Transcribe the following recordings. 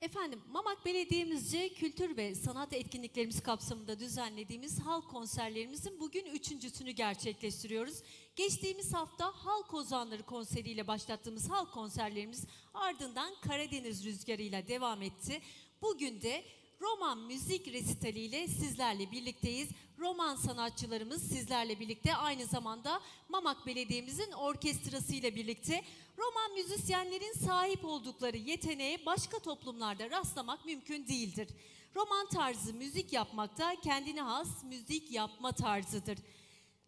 Efendim, Mamak Belediye'mizce kültür ve sanat etkinliklerimiz kapsamında düzenlediğimiz halk konserlerimizin bugün üçüncüsünü gerçekleştiriyoruz. Geçtiğimiz hafta Halk Ozanları konseriyle başlattığımız halk konserlerimiz ardından Karadeniz Rüzgarı'yla devam etti. Bugün de roman müzik resitaliyle sizlerle birlikteyiz. Roman sanatçılarımız sizlerle birlikte aynı zamanda Mamak Belediye'mizin orkestrası ile birlikte roman müzisyenlerin sahip oldukları yeteneğe başka toplumlarda rastlamak mümkün değildir. Roman tarzı müzik yapmakta kendine has müzik yapma tarzıdır.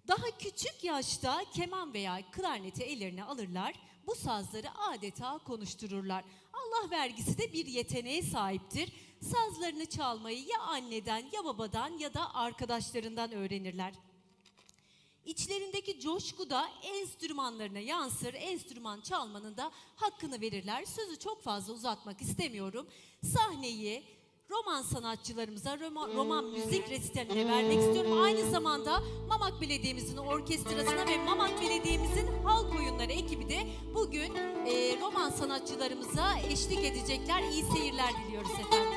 Daha küçük yaşta keman veya klarneti ellerine alırlar, bu sazları adeta konuştururlar. Allah vergisi de bir yeteneğe sahiptir. Sazlarını çalmayı ya anneden ya babadan ya da arkadaşlarından öğrenirler. İçlerindeki coşku da enstrümanlarına yansır. Enstrüman çalmanın da hakkını verirler. Sözü çok fazla uzatmak istemiyorum. Sahneyi roman sanatçılarımıza roman, roman müzik resitaline vermek istiyorum. Aynı zamanda Mamak Belediye'mizin orkestrasına ve Mamak Belediye'mizin halk oyunları ekibi de bugün e, roman sanatçılarımıza eşlik edecekler. İyi seyirler diliyoruz efendim.